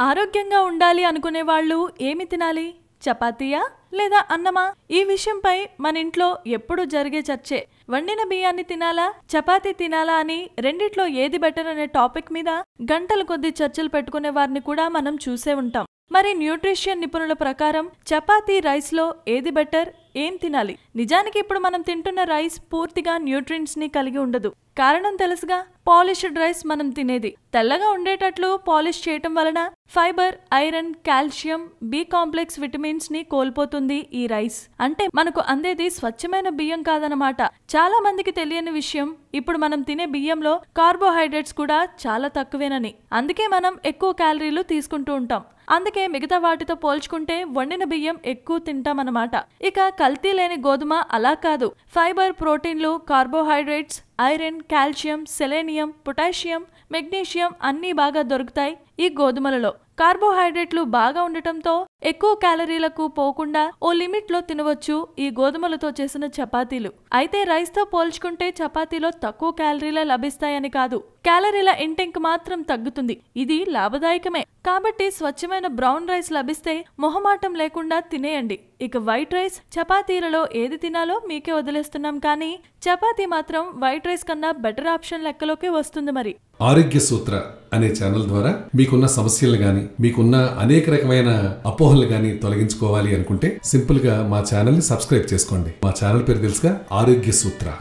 ఆరోగ్యంగా ఉండాలి అనుకునే వాళ్ళు ఏమి తినాలి? చపాతీయా లేదా అన్నమా? ఈ విషయంపై మన ఇంట్లో ఎప్పుడు జరిగే చర్చే. వండిన బియ్యాన్ని తినాలా? చపాతీ తినాలా అని రెండిట్లో ఏది బెటర్ అనే టాపిక్ మీద గంటల కొద్ది చర్చలు పెట్టుకునే వారిని కూడా మనం చూసే ఉంటాం. మరి న్యూట్రిషన్ నిపుణుల ప్రకారం చపాతీ రైస్లో ఏది బెటర్? ఏం తినాలి? నిజానికి ఇప్పుడు మనం తింటున్న రైస్ పూర్తిగా న్యూట్రియంట్స్ని కలిగి ఉండదు. కారణం తెలుసుగా పాలిష్డ్ రైస్ మనం తినేది. తెల్లగా ఉండేటట్లు పాలిష్ చేయటం వలన fibre iron calcium B complex విటమిన్స్ని కోల్పోతుంది ఈ రైస్. అంటే మనకు అందేది స్వచ్ఛమైన బియ్యం కాదనమాట చాలా మందికి తెలియని విషయం ఇప్పుడు మనం తినే బియ్యంలో కార్బోహైడ్రేట్స్ కూడా చాలా తక్కువేనని. అందుకే మనం ఎక్కువ క్యాలరీలు తీసుకుంటూ ఉంటాం. అందుకే మిగతా వాటితో పోల్చుకుంటే వండిన బియ్యం ఎక్కువ తింటామన్నమాట. ఇక కల్తీ లేని గోధుమ అలా కాదు. ఫైబర్ ప్రోటీన్లు carbohydrates iron calcium selenium potassium magnesium అన్నీ బాగా దొరుకుతాయి ఈ గోధుమలలో. కార్బోహైడ్రేట్లు బాగా ఉండటంతో ఎక్కువ క్యాలరీలకు పోకుండా ఓ లిమిట్లో తినవచ్చు ఈ గోధుమలతో చేసిన చపాతీలు. అయితే రైస్తో పోల్చుకుంటే చపాతీలో తక్కువ క్యాలరీలే లభిస్తాయని కాదు. క్యాలరీల ఇంటెంక్ మాత్రం తగ్గుతుంది. ఇది లాభదాయకమే. కాబట్టి స్వచ్ఛమైన బ్రౌన్ రైస్ లభిస్తే మొహమాటం లేకుండా తినేయండి. ఇక వైట్ రైస్ చపాతీలలో ఏది తినాలో మీకే వదిలేస్తున్నాం కానీ చపాతీ మాత్రం వైట్ రైస్ కన్నా బెటర్ ఆప్షన్ లెక్కలోకి వస్తుంది మరి. ఆరోగ్య సూత్ర అనే ఛానల్ ద్వారా మీకున్న సమస్యలు గాని మీకున్న అనేక రకమైన అపోహలు గాని తొలగించుకోవాలి అనుకుంటే సింపుల్గా మా ఛానల్ని సబ్స్క్రైబ్ చేసుకోండి. మా ఛానల్ పేరు తెలుసుగా ఆరోగ్య సూత్ర.